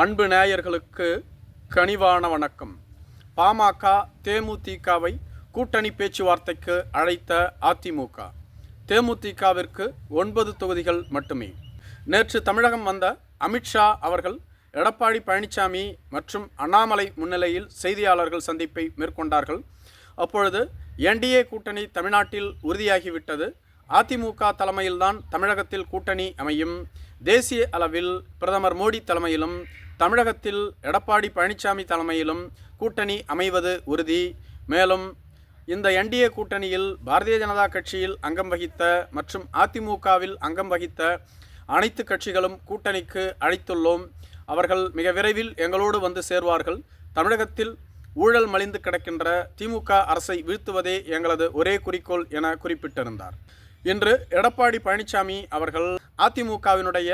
அன்பு நேயர்களுக்கு கனிவான வணக்கம். பாமக தேமுதிகவை கூட்டணி பேச்சுவார்த்தைக்கு அழைத்த அதிமுக. தேமுதிகவிற்கு ஒன்பது தொகுதிகள் மட்டுமே. நேற்று தமிழகம் வந்த அமித்ஷா அவர்கள் எடப்பாடி பழனிசாமி மற்றும் அண்ணாமலை முன்னிலையில் செய்தியாளர்கள் சந்திப்பை மேற்கொண்டார்கள். அப்பொழுது என்டிஏ கூட்டணி தமிழ்நாட்டில் உறுதியாகிவிட்டது. அதிமுக தலைமையில்தான் தமிழகத்தில் கூட்டணி அமையும். தேசிய அளவில் பிரதமர் மோடி தலைமையிலும் தமிழகத்தில் எடப்பாடி பழனிசாமி தலைமையிலும் கூட்டணி அமைவது உறுதி. மேலும் இந்த என்டிஏ கூட்டணியில் பாரதிய ஜனதா கட்சியில் அங்கம் வகித்த மற்றும் அதிமுகவில் அங்கம் வகித்த அனைத்து கட்சிகளும் கூட்டணிக்கு அழைத்துள்ளோம். அவர்கள் மிக விரைவில் எங்களோடு வந்து சேர்வார்கள். தமிழகத்தில் ஊழல் மலிந்து கிடக்கின்ற திமுக அரசை வீழ்த்துவதே எங்களது ஒரே குறிக்கோள் என குறிப்பிட்டிருந்தார். இன்று எடப்பாடி பழனிசாமி அவர்கள் அதிமுகவினுடைய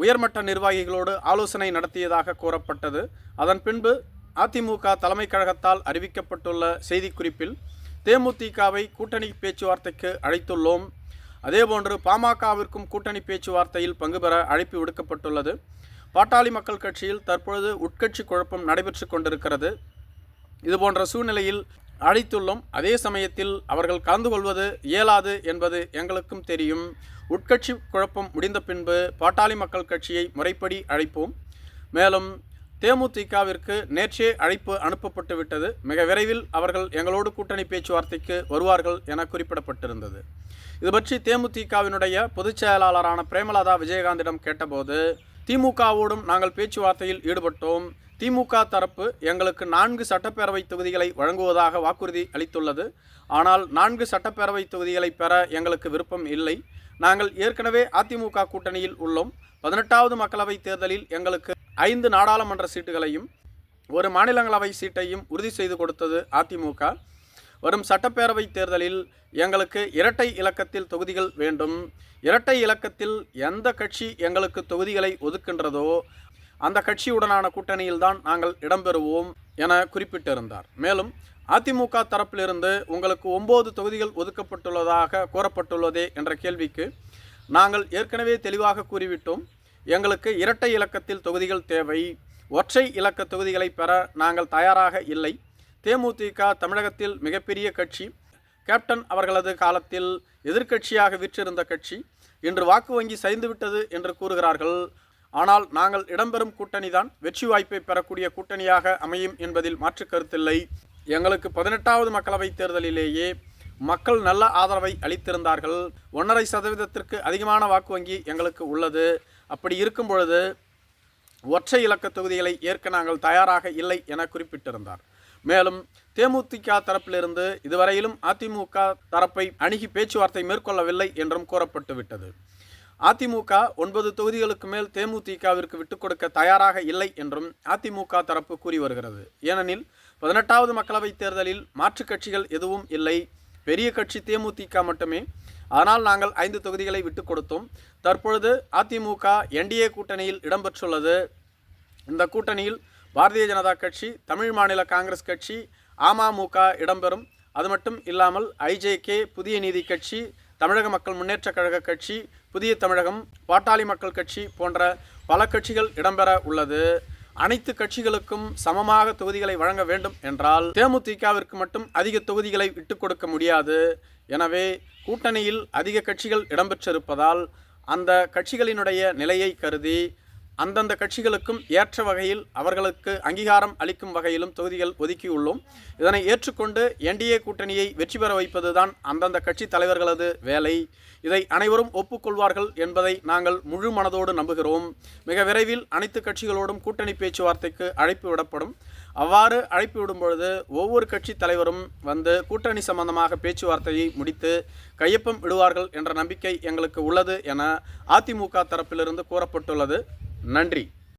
உயர்மட்ட நிர்வாகிகளோடு ஆலோசனை நடத்தியதாக கூறப்பட்டது. அதன் பின்பு அதிமுக தலைமை கழகத்தால் அறிவிக்கப்பட்டுள்ள செய்திக்குறிப்பில் தேமுதிகவை கூட்டணி பேச்சுவார்த்தைக்கு அழைத்துள்ளோம். அதேபோன்று பாமகவிற்கும் கூட்டணி பேச்சுவார்த்தையில் பங்கு பெற அழைப்பு விடுக்கப்பட்டுள்ளது. பாட்டாளி மக்கள் கட்சியில் தற்பொழுது உட்கட்சி குழப்பம் நடைபெற்று கொண்டிருக்கிறது. இதுபோன்ற சூழ்நிலையில் அழைத்துள்ளோம் அதே சமயத்தில் அவர்கள் கலந்து கொள்வது இயலாது என்பது எங்களுக்கும் தெரியும். உட்கட்சி குழப்பம் முடிந்த பின்பு பாட்டாளி மக்கள் கட்சியை முறைப்படி அழைப்போம். மேலும் தேமுதிகவிற்கு நேற்றே அழைப்பு அனுப்பப்பட்டு விட்டது. மிக விரைவில் அவர்கள் எங்களோடு கூட்டணி பேச்சுவார்த்தைக்கு வருவார்கள் என குறிப்பிடப்பட்டிருந்தது. இது பற்றி தேமுதிகவினுடைய பொதுச் செயலாளரான பிரேமலதா விஜயகாந்திடம் கேட்டபோது திமுகவோடும் நாங்கள் பேச்சுவார்த்தையில் ஈடுபட்டோம். திமுக தரப்பு எங்களுக்கு நான்கு சட்டப்பேரவை தொகுதிகளை வழங்குவதாக வாக்குறுதி அளித்துள்ளது. ஆனால் நான்கு சட்டப்பேரவை தொகுதிகளை பெற எங்களுக்கு விருப்பம் இல்லை. நாங்கள் ஏற்கனவே அதிமுக கூட்டணியில் உள்ளோம். பதினெட்டாவது மக்களவைத் தேர்தலில் எங்களுக்கு ஐந்து நாடாளுமன்ற சீட்டுகளையும் ஒரு மாநிலங்களவை சீட்டையும் உறுதி செய்து கொடுத்தது அதிமுக. வரும் சட்டப்பேரவை தேர்தலில் எங்களுக்கு இரட்டை இலக்கத்தில் தொகுதிகள் வேண்டும். இரட்டை இலக்கத்தில் எந்த கட்சி எங்களுக்கு தொகுதிகளை ஒதுக்கின்றதோ அந்த கட்சியுடனான கூட்டணியில்தான் நாங்கள் இடம்பெறுவோம் என குறிப்பிட்டிருந்தார். மேலும் அதிமுக தரப்பிலிருந்து உங்களுக்கு ஒம்பது தொகுதிகள் ஒதுக்கப்பட்டுள்ளதாக கூறப்பட்டுள்ளதே என்ற கேள்விக்கு நாங்கள் ஏற்கனவே தெளிவாக கூறிவிட்டோம். எங்களுக்கு இரட்டை இலக்கத்தில் தொகுதிகள் தேவை. ஒற்றை இலக்க தொகுதிகளை பெற நாங்கள் தயாராக இல்லை. தேமுதிக தமிழகத்தில் மிகப்பெரிய கட்சி. கேப்டன் அவர்களது காலத்தில் எதிர்க்கட்சியாக விற்றிருந்த கட்சி. இன்று வாக்கு வங்கி சரிந்துவிட்டது என்று கூறுகிறார்கள். ஆனால் நாங்கள் இடம்பெறும் கூட்டணிதான் வெற்றி வாய்ப்பை பெறக்கூடிய கூட்டணியாக அமையும் என்பதில் மாற்று கருத்தில்லை. எங்களுக்கு பதினெட்டாவது மக்களவைத் தேர்தலிலேயே மக்கள் நல்ல ஆதரவை அளித்திருந்தார்கள். ஒன்றரை சதவீதத்திற்கு அதிகமான வாக்கு வங்கி எங்களுக்கு உள்ளது. அப்படி இருக்கும் பொழுது ஒற்றை இலக்க தொகுதிகளை ஏற்க நாங்கள் தயாராக இல்லை என குறிப்பிட்டிருந்தார். மேலும் தேமுதிக தரப்பிலிருந்து இதுவரையிலும் அதிமுக தரப்பை அணுகி பேச்சுவார்த்தை மேற்கொள்ளவில்லை என்றும் கூறப்பட்டுவிட்டது. அதிமுக ஒன்பது தொகுதிகளுக்கு மேல் தேமுதிகவிற்கு விட்டுக் கொடுக்க தயாராக இல்லை என்றும் அதிமுக தரப்பு கூறி வருகிறது. ஏனெனில் பதினெட்டாவது மக்களவைத் தேர்தலில் மாற்றுக் கட்சிகள் எதுவும் இல்லை. பெரிய கட்சி தேமுதிக மட்டுமே. ஆனால் நாங்கள் ஐந்து தொகுதிகளை விட்டுக் கொடுத்தோம். தற்பொழுது அதிமுக என்டிஏ கூட்டணியில் இடம்பெற்றுள்ளது. இந்த கூட்டணியில் பாரதிய ஜனதா கட்சி தமிழ் மாநில காங்கிரஸ் கட்சி அமமுக இடம்பெறும். அது மட்டும் இல்லாமல் ஐஜேகே புதிய நீதி கட்சி தமிழக மக்கள் முன்னேற்ற கழக கட்சி புதிய தமிழகம் பாட்டாளி மக்கள் கட்சி போன்ற பல கட்சிகள் இடம்பெற உள்ளது. அனைத்து கட்சிகளுக்கும் சமமாக தொகுதிகளை வழங்க வேண்டும் என்றால் தேமுதிகவிற்கு மட்டும் அதிக தொகுதிகளை விட்டுக் கொடுக்க முடியாது. எனவே கூட்டணியில் அதிக கட்சிகள் இடம்பெற்றிருப்பதால் அந்த கட்சிகளினுடைய நிலையை கருதி அந்தந்த கட்சிகளுக்கும் ஏற்ற வகையில் அவர்களுக்கு அங்கீகாரம் அளிக்கும் வகையிலும் தொகுதிகள் ஒதுக்கியுள்ளோம் இதனை ஏற்றுக்கொண்டு என்டிஏ கூட்டணியை வெற்றி பெற வைப்பதுதான் அந்தந்த கட்சி தலைவர்களது வேலை. இதை அனைவரும் ஒப்புக்கொள்வார்கள் என்பதை நாங்கள் முழு மனதோடு நம்புகிறோம். மிக விரைவில் அனைத்து கட்சிகளோடும் கூட்டணி பேச்சுவார்த்தைக்கு அழைப்பு விடப்படும். அவ்வாறு அழைப்பு விடும் பொழுது ஒவ்வொரு கட்சி தலைவரும் வந்து கூட்டணி சம்பந்தமாக பேச்சுவார்த்தையை முடித்து கையொப்பம் விடுவார்கள் என்ற நம்பிக்கை எங்களுக்கு உள்ளது என அதிமுக தரப்பிலிருந்து கூறப்பட்டுள்ளது. நன்றி.